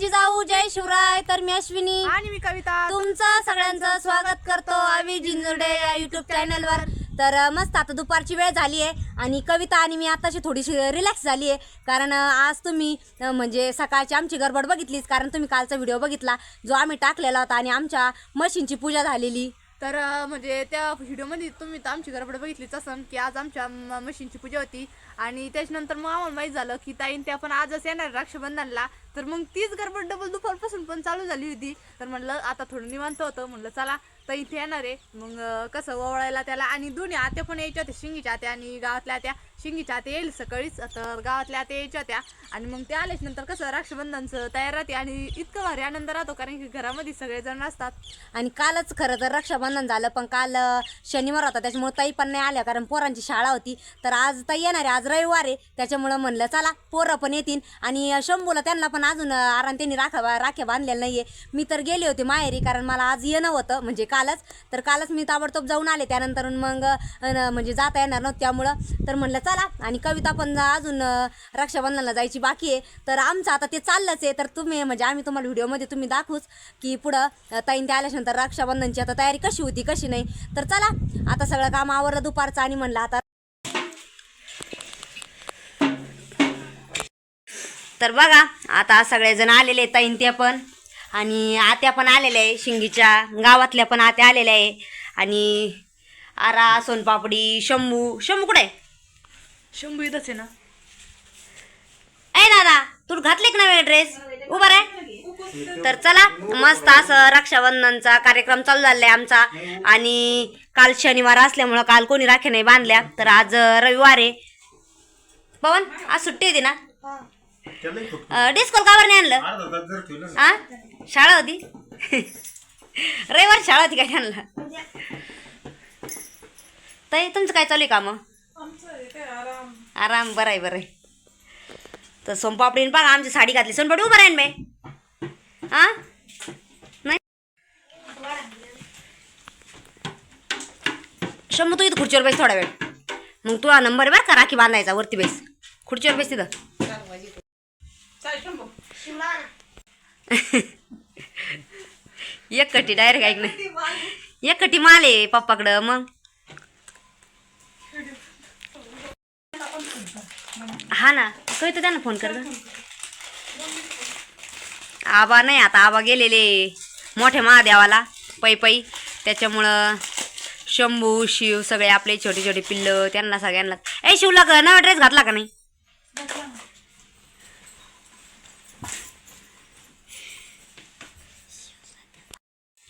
जिजाऊ जय शिवराय. तर मी अश्विनी. आणि मी कविता. तुमचं सगळ्यांचं स्वागत करतो आम्ही जिंजुडे या युट्यूब चॅनलवर तर मस्त आता दुपारची वेळ झाली आहे आणि कविता आणि मी आताशी थोडीशी रिलॅक्स झाली आहे कारण आज तुम्ही म्हणजे सकाळची आमची गडबड बघितलीच. कारण तुम्ही कालचा व्हिडिओ बघितला जो आम्ही टाकलेला होता आणि आमच्या मशीनची पूजा झालेली. तर म्हणजे त्या व्हिडिओमध्ये तुम्ही तर आमची गडबड बघितलीच असन की आज आमच्या मशीनची पूजा होती. आणि त्याच्यानंतर मग आम्हाला माहीत झालं की ताईन त्या पण आजच येणार रक्षाबंधनला. तर मग तीच गडबड डबल दुपारपासून पण चालू झाली होती. तर म्हणलं आता थोडं निवांत होतं. म्हणलं चला ताई इथे येणार आहे. मग कसं ओवळायला त्याला आणि दोन्ही आत्या पण यायच्या होत्या. शिंगीच्या आत्या आणि गावातल्या आत्या. शिंगीच्या आत्या येईल सकाळीच. तर गावातल्या आत्या यायच्या होत्या. आणि मग ते आल्याच नंतर कसं रक्षाबंधनचं तयार राहते. आणि इतकं भारी आनंद राहतो कारण की घरामध्ये सगळेजण असतात. आणि कालच खरं तर रक्षाबंधन झालं. पण काल शनिवार होता. त्याच्यामुळे ताई पण नाही आल्या कारण पोरांची शाळा होती. तर आज ताई येणार आहे. आज रविवार आहे त्याच्यामुळं म्हणलं चला पोरं पण येतील. आणि शंभूला त्यांना पण अजून आराम त्यांनी राखा राख्या बांधलेल्या आहे मी तर गेले होते माहेरी कारण मला आज येणं होतं म्हणजे कालच. तर कालच मी ताबडतोब जाऊन आले त्यानंतर मग म्हणजे जाता येणार नव्हतं त्यामुळं. तर म्हणलं चला. आणि कविता पण अजून रक्षाबंधनाला रक्षाबंधनला जायची बाकी आहे. तर आमचं आता ते चाललंच आहे. तर तुम्ही म्हणजे आम्ही तुम्हाला व्हिडिओमध्ये तुम्ही दाखवूच की पुढं ताईन ते आल्याच्यानंतर रक्षाबंधनची आता तयारी कशी होती कशी नाही. तर चला आता सगळं काम आवरलं दुपारचं आणि म्हणलं आता तर बघा आता सगळेजण आलेले आहेत ताईन ते पण. आणि आत्या पण आलेल्या आहे शिंगीच्या गावातल्या पण आत्या आलेल्या आहे. आणि आरा सोनपापडी शंभू शंभू कुठे आहे? शंभू इथंच आहे ना. ए दादा तू घातले का नवे ड्रेस उभा आहे तर चला मस्त असं रक्षाबंधनचा कार्यक्रम चालू झालाय आमचा. आणि काल शनिवार असल्यामुळं काल कोणी राख्या नाही बांधल्या. तर आज रविवार आहे. पवन आज सुट्टी होती ना? डिस्कोल कावर नाही आणलं? हा शाळा होती. रविवार शाळा होती काय आणलं? ताई तुमचं काय चालू आहे काम? आराम. बरं आहे बरं आहे. तर सोनपापडीने बघा आमची साडी घातली. सोनपापडी उभं राहीन बाई. हा नाही? शंभू तू इथं खुर्चीवर बेस थोडा वेळ. मग तुला नंबर बरं का राखी बांधायचा वरती बेस. खुर्चीवर बेस तिथं. एक कटी डायरेक्ट ऐक नाही एक कटी माल आहे पप्पाकडं मग? हा ना कळतं त्यांना फोन कर आबा नाही आता आबा गेलेले मोठ्या महादेवाला पै पै त्याच्यामुळं शंभू शिव सगळे आपले छोटे छोटे पिल्लं त्यांना सगळ्यांना. ए शिवला का नवा ड्रेस घातला का नाही?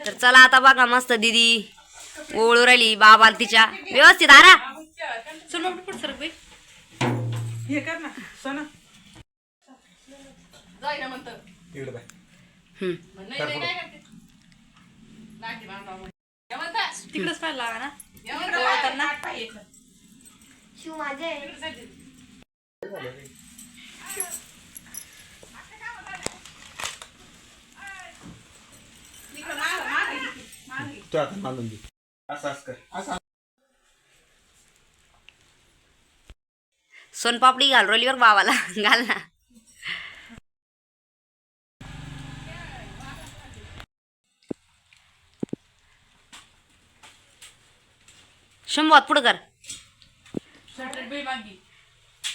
तर चला आता बघा मस्त दिदी ओळू राहिली बाबा तिच्या. व्यवस्थित आरा. हे कर ना सोना. हम्म. तिकडच पाहिजे तो आता दे. कर. असं. सोनपापडी घाल रोली बरं बाबाला. घाल ना. शंभू पुढं कर.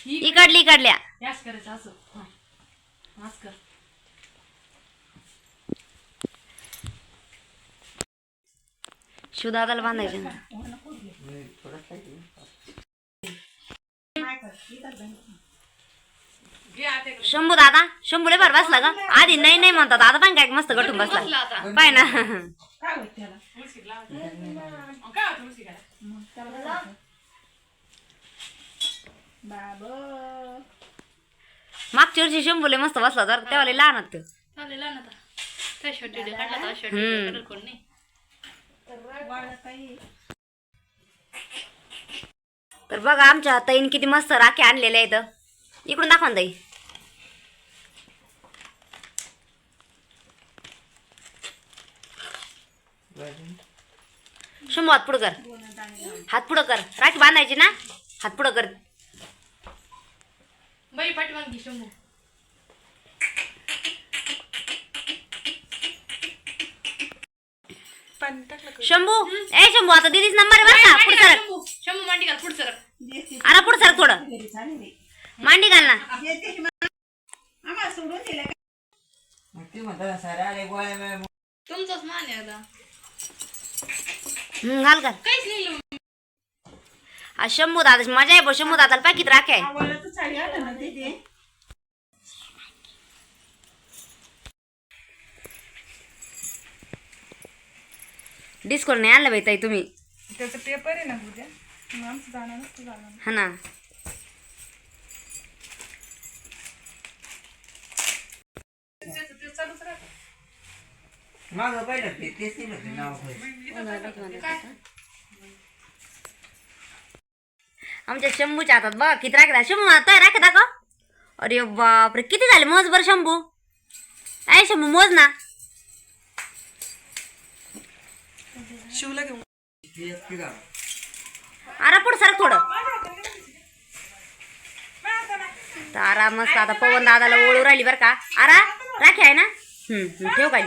इकडली इकडल्या याच करायचं असं. हा. असं कर. शिवदादाला बांधायचे शंभू दादा शंभूले भर बसला का आधी नाही नाही म्हणतात आता पण काय मस्त गटून बसला. पाय ना. होत होतं मागच्या वर्षी शंभूले मस्त बसला तर तेव्हा लय लहान होतं. चालेल ना आता त्या शर्ट काढला शर्ट हम्म. कलर कोण नाही. तर बघा आमच्या ताईन किती मस्त राखी आणलेल्या आहेत. इकडून दाखवा ना ताई. शंभू हात पुढं कर. हात पुढं कर. राखी बांधायची ना? हात पुढं कर. बाई पाठीमाग घे शंभू. शंभू ए शंभू आता दिदीच नंबर आहे बरं का? पुढं सर शंभू. शंभू मांडी घाल पुढचं सरक. अरे पुढं सर थोडं. मांडी घाल ना. ते म्हणतात सर आले गोळ्या बिळ्या तुमचाच मान आहे आता. हम्म, घाल घाल. काहीच नाही लिहून. आज शंभू दादा मजा आहे बघ शंभू दादाला पाकिट राखे आहे. डिस्कोर नाही आणलं बाई ताई तुम्ही. त्याचा पेपर आहे ना उद्या. मग आमचं जाणार नसतं जाणार. हा ना. त्याचं ते चालूच राहतं मागं पाहिलं ते तेच नाही नाव. आमच्या शंभूच्या हातात बघा किती राखे शंभू आता राखे का अरे बापरे किती झाले मोज बरं शंभू? आहे शंभू मोज ना. शिवला घेऊन. अरे पुढं सर थोडं. तर आरा मस्त आता पवन दादाला ओळू राहिली बरं का. आरा राखी आहे ना? ठेव काय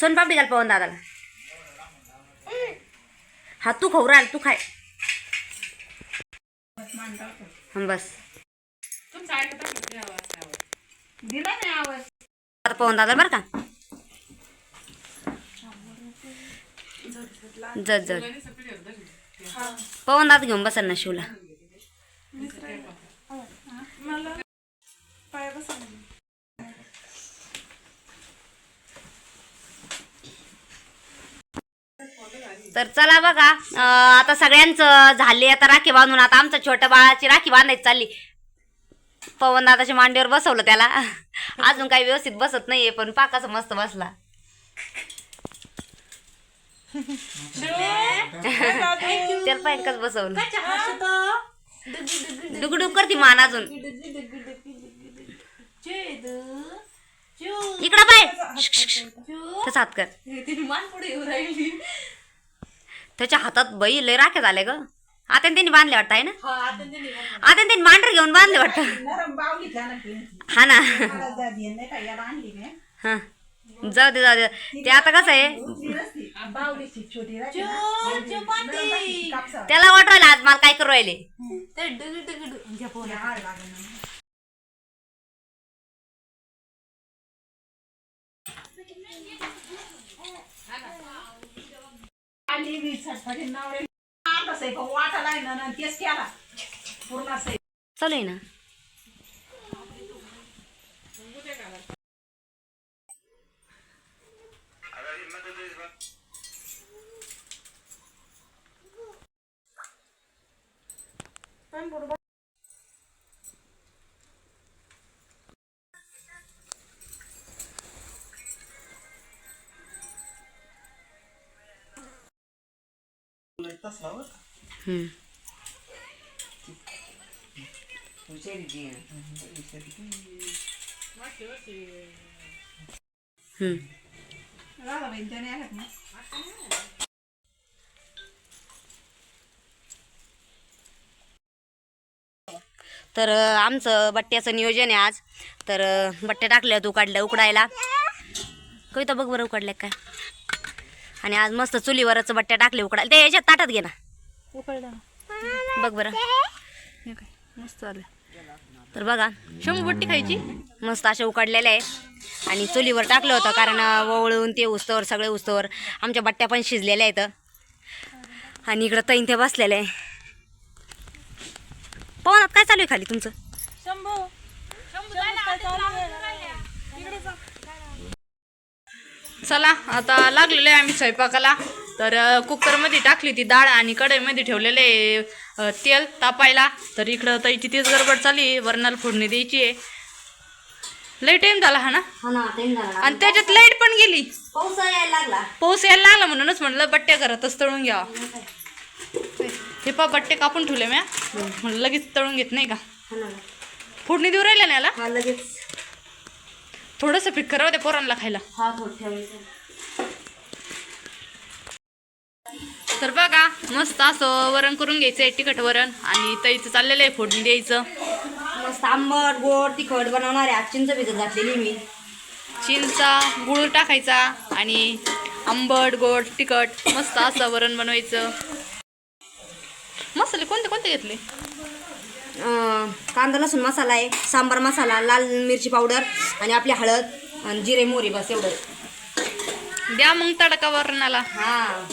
सोनपापडी घाल पवन दादाला. हा तू खाऊ राहिल तू खाय. बस. दिला नाही आवाज. आता पवन दादा बरं का? जत जत. पवन दादा घेऊन बसल ना शिवला पाय बसा तर चला बघा आता सगळ्यांचं झाले आता राखी बांधून आता आमच्या छोट्या बाळाची राखी बांधायची चालली. पवन दादाच्या मांडीवर बसवलं त्याला. अजून काही व्यवस्थित बसत नाहीये पण पाकाचा मस्त बसला. त्याला पायकाच बसवलं. डुगडुग करती मान अजून. इकडं पाय. सात कर मान पुढे येऊ राहिली त्याच्या हातात बाई लय राख्या झाले ग आता त्यांनी बांधले वाटतं आहे ना हा आता तिने आता त्यांनी मांडर घेऊन बांधले वाटतं नरम बावली का ना ती? हा ना मला जा दे, नाही का याला आणली काय हा जाऊ दे जाऊ दे ते आता कसं आहे ती नसती. बावलीची छोटी राहते ना. नरम राहते, कापसावर. त्याला वाटवायला आज मला काय करू राहिले ते. घ्या लागेल ना. आली बी झटपटीत नवऱ्याला. वाटायला आहे ना, तेच केला. पूर्ण चालू आहे ना? आल्यात ना. तर आमचं बट्ट्याचं नियोजन आहे आज. तर बट्ट्या टाकल्या तू काढल्या उकडायला. कविता बघ बरं उकडल्या काय. आणि आज मस्त चुलीवरच बट्ट्या टाकले उकडायला. ते याच्यात ताटात घे ना. बघ बरं. मस्त आलं तर बघा शंभू बट्टी खायची. मस्त अशा उकडलेल्या आहे. आणि चुलीवर टाकलं होतं कारण अं, वळून ते उस्तवर सगळे उस्तवर आमच्या बट्ट्या पण शिजलेल्या आहेत. आणि इकडं तैन ते बसलेलं आहे. पवनात काय चालू आहे खाली तुमचं? चला आता लागलेलो आहे आम्ही स्वयंपाकाला. तर कुकरमध्ये टाकली ती डाळ आणि कढईमध्ये ठेवलेले अ, तेल तापायला. तर इकडं ताईची तीच गडबड चालली वरणाला फोडणी द्यायची आहे. लई टाईम झाला हा ना. आणि त्याच्यात लाइट पण गेली. पाऊस यायला लागला. पाऊस यायला लागला म्हणूनच म्हणलं बट्ट्या घरातच तळून घ्यावा. हे पा बट्टे कापून ठेवले म्या म्हणलं लगेच तळून घेत नाही का. फोडणी देऊ राहिल्या ना याला? लगेच. थोडंसं पीठ करावं त्या पोरांना खायला. हा थोडं ठेवायचं. तर बघा मस्त असं वरण करून घ्यायचंय तिखट वरण. आणि तईचं चाललेलं आहे फोडणी द्यायचं. मस्त आंबट गोड तिखट बनवणार आहे. चिंच भिजत घातलेली मी. चिंचा गुळ टाकायचा आणि आंबट गोड तिखट मस्त असं वरण बनवायचं. मसाले कोणते कोणते घेतले? कांदा लसूण मसाला आहे सांबार मसाला लाल मिरची पावडर आणि आपली हळद आणि जिरे मोरी बस एवढं द्या मग तडका वरणाला. हा.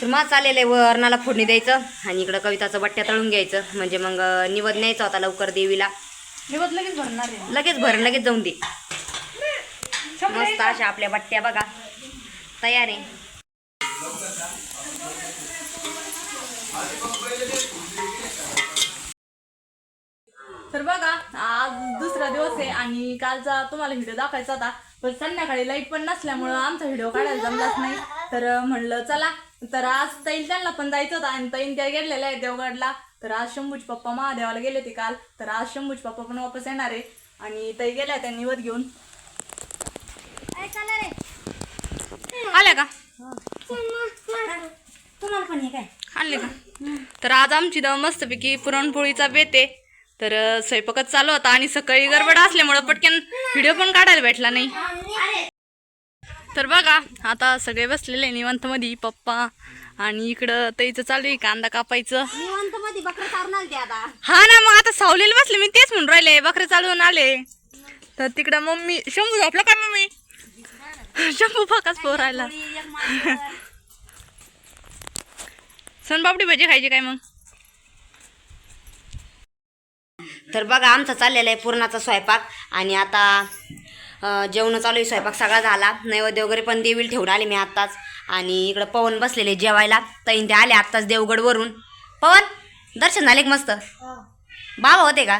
तर मग चालेल आहे वरणाला फोडणी द्यायचं आणि इकडं कविताचं बट्ट्या तळून घ्यायचं. म्हणजे मग निवद न्यायचा होता लवकर देवीला. बघ लगेच भरणार आहे. लगेच भर लगेच जाऊन दे. मस्त अशा आपल्या बट्ट्या बघा. तयार आहे. तर बघा आज दुसरा दिवस आहे आणि कालचा तुम्हाला व्हिडिओ दाखवायचा होता पण संध्याकाळी लाइट पण नसल्यामुळं आमचा व्हिडिओ काढायला जमलाच नाही. तर म्हणलं चला तर आज तैल त्यांना पण जायचं होतं आणि तैन त्या गेलेल्या आहे देवगडला. तर आज शंभूज पप्पा महादेवाला गेले ते काल. तर आज शंभूज पप्पा पण वापस येणार आहे आणि ताई गेल्या त्या निवत घेऊन. आल्या का? तुम्हाला पण हे काय? आणले का? तर आज आमची मस्तपैकी पुरणपोळीचा बेत तर स्वयंपाकच चालू होता आणि सकाळी गडबड असल्यामुळं पटकन व्हिडिओ पण काढायला भेटला नाही. तर बघा आता सगळे बसलेले निवांत मध्ये पप्पा आणि इकडं ताईचं चालू आहे कांदा कापायचं. हा ना मग आता सावलेले बसले मी तेच म्हणून राहिले बकरे चालवून आले. तर तिकडं मम्मी शंभू झोपला काय मम्मी? शंभू फकाच पोरायला. सोनपापडी भजी खायची काय मग? तर बघा आमचा चाललेला आहे पूर्णाचा स्वयंपाक. आणि आता जेवण चालू आहे स्वयंपाक सगळा झाला. नैवेद्य वगैरे पण देवीला ठेवून आले मी आत्ताच. आणि इकडं पवन बसलेले जेवायला. तैन ते आले आत्ताच देवगडवरून पवन दर्शन झाले मस्त? बाबा होते का?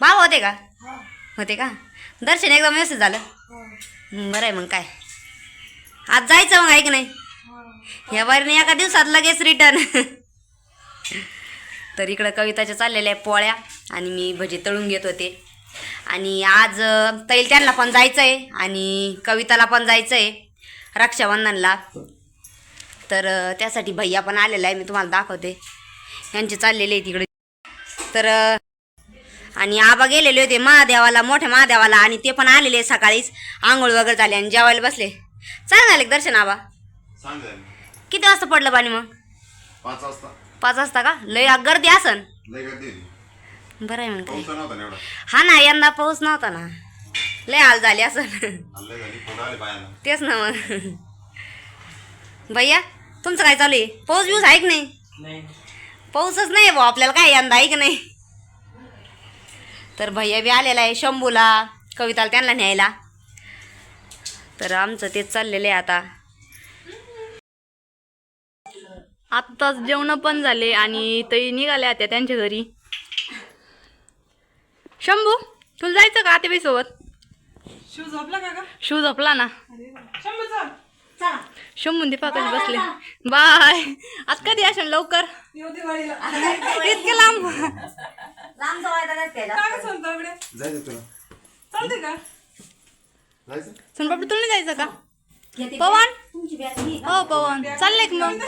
बाबा होते का? होते का? दर्शन एकदम व्यवस्थित झालं. बरं आहे मग काय. आज जायचं मग आहे की नाही? या बारीने एका दिवसात लगेच रिटर्न तर इकडं कविताच्या चाललेल्या आहे पोळ्या. आणि मी भजी तळून घेत होते. आणि आज तैल त्यांना पण जायचं आहे आणि कविताला पण जायचं आहे रक्षाबंधनला. तर त्यासाठी भैया पण आलेला आहे मी तुम्हाला दाखवते. यांचे चाललेले आहे तिकडे तर आणि आबा गेलेले होते महादेवाला मोठ्या महादेवाला आणि ते पण आलेले सकाळीच. आंघोळ वगैरे झाले आणि जेवायला बसले. चांगलं झाले दर्शन आबा. किती वाजता पडलं पाणी मग? पाच वाजता. पाच वाजता का? लय गर्दी असन. लय गर्दी बरं आहे मग काय. एवढा. हा ना यंदा पाऊस नव्हता ना. लय हाल झाले असं तेच ना मग. भैया तुमचं काय चालू आहे? पाऊस बिऊस आहे की नाही? पाऊसच नाही भाऊ आपल्याला काय यंदा आहे की नाही? तर भैया बी आलेला आहे शंभूला कविताला त्यांना न्यायला. तर आमचं तेच चाललेलं आहे आता. आत्ताच जेवण पण झाले आणि ते निघाल्या होत्या त्यांच्या घरी. शंभू तुला जायचं का आतेबाई सोबत? शिव झोपला का ग? शिव झोपला ना. शंभू चल. चला. शंभून दीपाकडे बसले? बाय. आज कधी असेल लवकर? येऊ दिवाळीला इतके लांब. लांब. जवळ काय ग जायचं तुला. चालते का? जायचं? सोनपापडी तुला नाही जायचं का? पवन? तुमची बॅग घे. हो पवन. चालले का मग?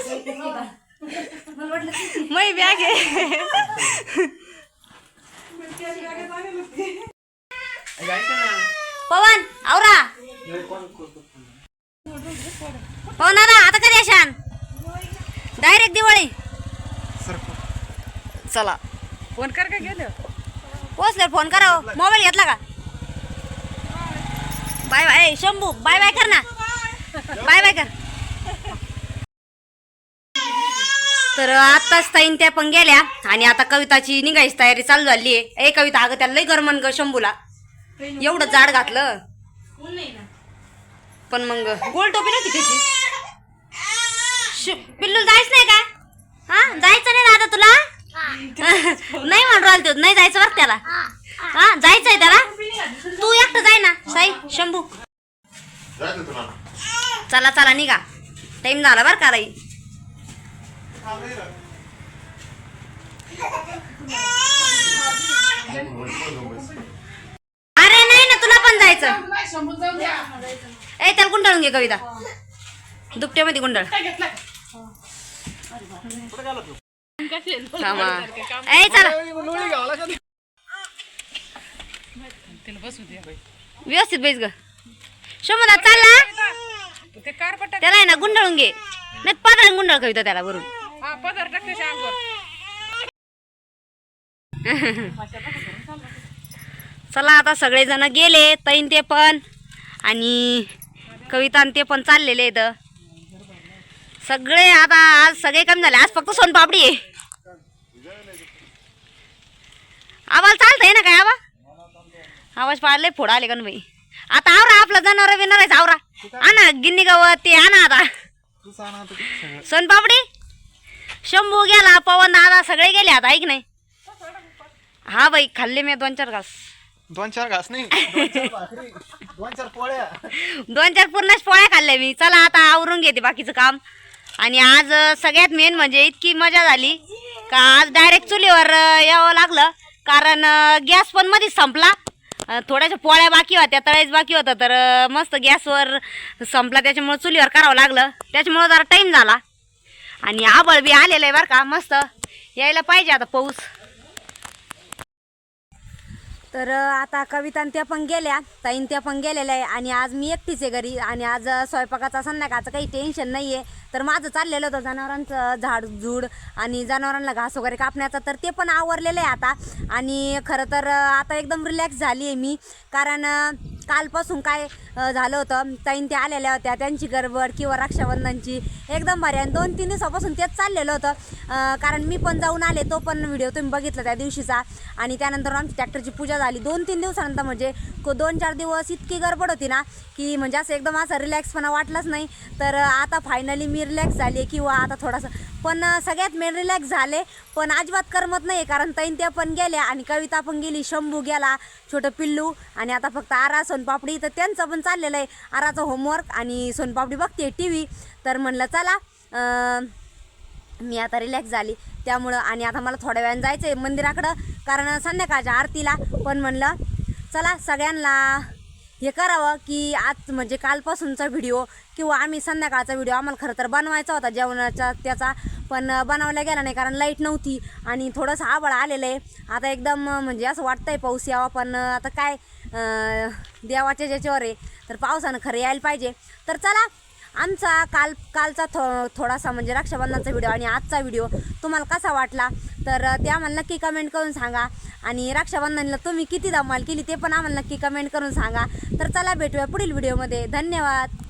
मै बॅग आहे. पवन आवरा. पवन दादा आता कधी अशान? डायरेक्ट दिवाळी. चला. फोन कर का गेलं पोचले फोन करा हो. मोबाईल घेतला का? Bye bye Shambhu bye bye कर ना. बाय बाय कर. तर आत्ताच ताईन त्या पण गेल्या आणि आता कविताची निघायची तयारी चालू झाली आहे. ए कविता अगं त्याला लई गरमन ग शंभूला. एवढं जाड घातलं. पण मग गोल टोपी नव्हती त्याची शु- पिल्लू जायचं नाही का? हा? जायचं नाही दादा तुला? नाही म्हणून राहिल तो नाही जायचं बरं त्याला. हा जायचंय त्याला. तू एकटं जाय ना साई शंभू. चला चला निघा. टाइम झाला बरं का राई अरे नाही ना तुला पण जायचं. ए त्याला गुंडाळून घे कविता. दुपट्यामध्ये गुंडाळ. थांबा. ए चला. व्यवस्थित बैस ग. शंभूदा चालला. त्याला आहे ना गुंडाळून घे. नाही पदर गुंडाळ कविता त्याला वरून. हा पदर टाकते अंगवर. चला आता सगळेजण गेले तैन ते पण आणि कविता आणि ते पण चाललेले आहेत. सगळे आता आज सगळे कमी झाले. आज फक्त सोनपापडी आहे. आवाज चालतंय ना काय आवा? आवाज पाडले फोड आले का बाई? आता आवरा आपलं जनावर बिनार आवरा. आणा गिन्नी गवत ते आणा आता. सोनपापडी? शंभू गेला पवन दादा सगळे गेले आता ऐक नाही. हा बाई खाल्ले मी दोन चार घास. दोन चार घास नाही? दोन चार भाकरी दोन चार पोळ्या. दोन चार पूर्णच पोळ्या खाल्ल्या मी. चला आता आवरून घेते बाकीचं काम. आणि आज अं, सगळ्यात मेन म्हणजे इतकी मजा झाली. का आज डायरेक्ट चुलीवर अं, यावं लागलं. कारण गॅस पण मध्येच संपला. अं, थोड्याशा पोळ्या बाकी होत्या तळायच बाकी होतं. तर अं, मस्त गॅसवर संपला. त्याच्यामुळं चुलीवर करावं लागलं. त्याच्यामुळं जरा टाईम झाला. आणि आबळ बी आलेलं आहे बरं का मस्त. यायला पाहिजे आता पाऊस. तर आता कविता आणि त्या पण गेल्या ताईन त्या पण गेलेल्या आहे. आणि आज मी एकटीच आहे घरी. आणि आज स्वयंपाकाचा संध्याकाळचं काही टेन्शन नाही आहे तर माझं चाललेलं होतं जनावरांचं झाड झूड आणि जनावरांना घास वगैरे कापण्याचं. तर ते पण आवरलेलं आहे आता. आणि खरं तर आता एकदम रिलॅक्स झाली आहे मी. कारण कालपासून काय झालं होतं ताईन त्या आलेल्या होत्या. त्यांची गडबड किंवा रक्षाबंधनची एकदम भारी. आणि दोन तीन दिवसापासून तेच चाललेलं होतं. कारण मी पण जाऊन आले तो पण व्हिडिओ तुम्ही बघितला त्या दिवशीचा. आणि त्यानंतर आमची ट्रॅक्टरची पूजा झाली. दोन तीन दिवसानंतर म्हणजे को दोन चार दिवस इतकी गडबड होती ना की म्हणजे असं एकदम असं रिलॅक्सपणा वाटलाच नाही. तर आता फायनली मी रिलॅक्स झाली किंवा आता थोडासा पण सगळ्यात मेन रिलॅक्स झाले. पण अजिबात करमत नाही कारण तैन त्या पण गेल्या आणि कविता पण गेली शंभू गेला छोटं पिल्लू आणि आता फक्त आरा सोनपापडी. तर त्यांचं पण चाललेलं आहे आराचं होमवर्क आणि सोनपापडी बघते टी व्ही तर म्हणलं चला मी आता रिलॅक्स झाली. त्यामुळं आणि आता मला थोड्या वेळानं जायचं आहे मंदिराकडं कारण संध्याकाळच्या आरतीला. पण म्हणलं चला सगळ्यांना हे करावं की आज म्हणजे कालपासूनचा व्हिडिओ किंवा आम्ही संध्याकाळचा व्हिडिओ आम्हाला खरं तर बनवायचा होता जेवणाचा त्याचा. पण बनवला गेला नाही कारण लाइट नव्हती आणि थोडंसं आबळ आलेलं आहे. आता एकदम म्हणजे असं वाटतं आहे पाऊस यावा पण आता काय देवाच्या ज्याच्यावर आहे तर पावसानं खरं यायला पाहिजे. तर चला आमचा काल कालचा थो थोडासा म्हणजे रक्षाबंधनाचा व्हिडिओ आणि आजचा व्हिडिओ तुम्हाला कसा वाटला? तर ते आम्हाला नक्की कमेंट करून सांगा. आणि रक्षाबंधनला तुम्ही किती धमाल केली ते पण आम्हाला नक्की कमेंट करून सांगा. तर चला भेटूया पुढील व्हिडिओमध्ये धन्यवाद.